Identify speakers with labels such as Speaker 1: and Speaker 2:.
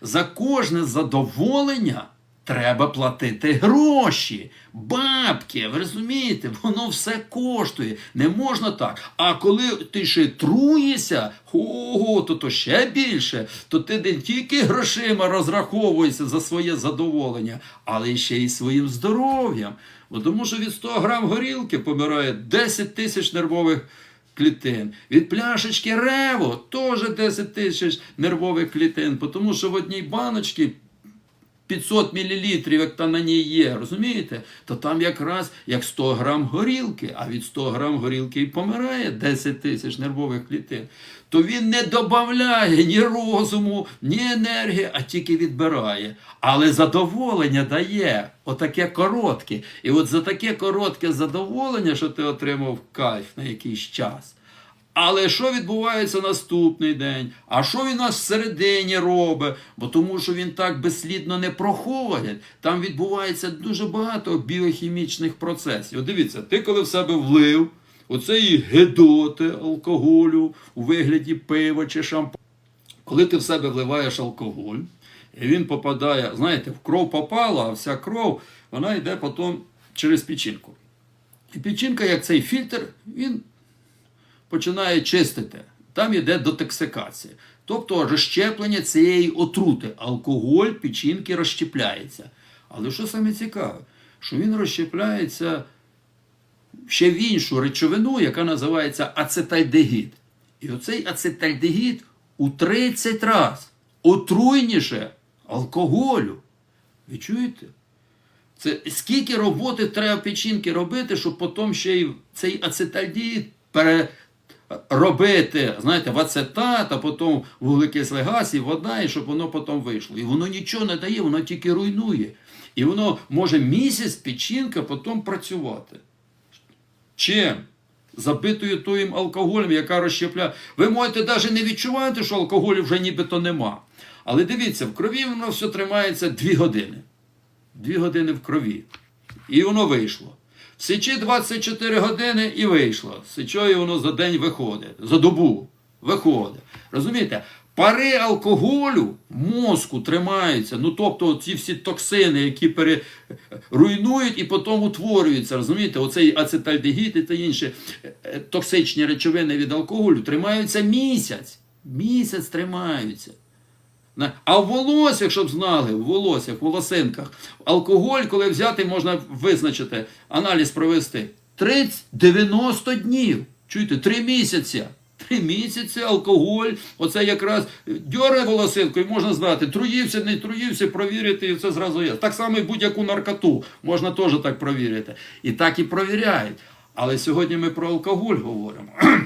Speaker 1: За кожне задоволення треба платити гроші, бабки. Ви розумієте, воно все коштує. Не можна так. А коли ти ще труєшся, ого, то, то ще більше, то ти не тільки грошима розраховуєшся за своє задоволення, але ще й своїм здоров'ям. Бо тому що від 100 грам горілки помирає 10 тисяч нервових клітин. Від пляшечки Рево теж 10 тисяч нервових клітин, тому що в одній баночці 500 мл, як там на ній є, розумієте? То там якраз як 100 грам горілки, а від 100 грам горілки і помирає 10 тисяч нервових клітин. То він не додає ні розуму, ні енергії, а тільки відбирає. Але задоволення дає отаке коротке. І от за таке коротке задоволення, що ти отримав кайф на якийсь час. Але що відбувається наступний день? А що він нас всередині робить? Бо тому що він так безслідно не проходить. Там відбувається дуже багато біохімічних процесів. От дивіться, ти коли в себе влив оцеї гедоти алкоголю у вигляді пива чи шампанського, коли ти в себе вливаєш алкоголь, і він попадає, знаєте, в кров попала, а вся кров вона йде потім через печінку. І печінка, як цей фільтр, він починає чистити. Там йде детоксикація. Тобто розщеплення цієї отрути. Алкоголь печінки розщепляється. Але що саме цікаве, що він розщепляється ще в іншу речовину, яка називається ацетальдегід. І оцей ацетальдегід у 30 раз отруйніше алкоголю. Ви чуєте? Це скільки роботи треба печінки робити, щоб потім ще й цей ацетальдегід переробити, знаєте, в а потім вуглекислий газ і вода, і щоб воно потім вийшло. І воно нічого не дає, воно тільки руйнує. І воно може місяць печінка потім працювати. Чим? Забитою тим алкоголем, яка розщепляє. Ви можете навіть не відчувати, що алкоголю вже нібито нема. Але дивіться, в крові воно все тримається 2 години. 2 години в крові. І воно вийшло. В сечі 24 години і вийшло. З сечою воно за день виходить, за добу виходить. Розумієте? Пари алкоголю мозку тримаються. Ну, тобто ці всі токсини, які пере... руйнують і потім утворюються. Розумієте, оцей ацетальдегід та інші е, токсичні речовини від алкоголю тримаються місяць. Місяць тримаються. А в волоссях, щоб знали, в волоссях, в волосинках, алкоголь, коли взяти, можна визначити, аналіз провести 30-90 днів. Чуєте, 3 місяці. Три місяці алкоголь, оце якраз дьорне волосинку, і можна знати, труївся, не труївся, провірити, і це зразу є. Так само і будь-яку наркоту можна теж так провірити. І так і провіряють. Але сьогодні ми про алкоголь говоримо.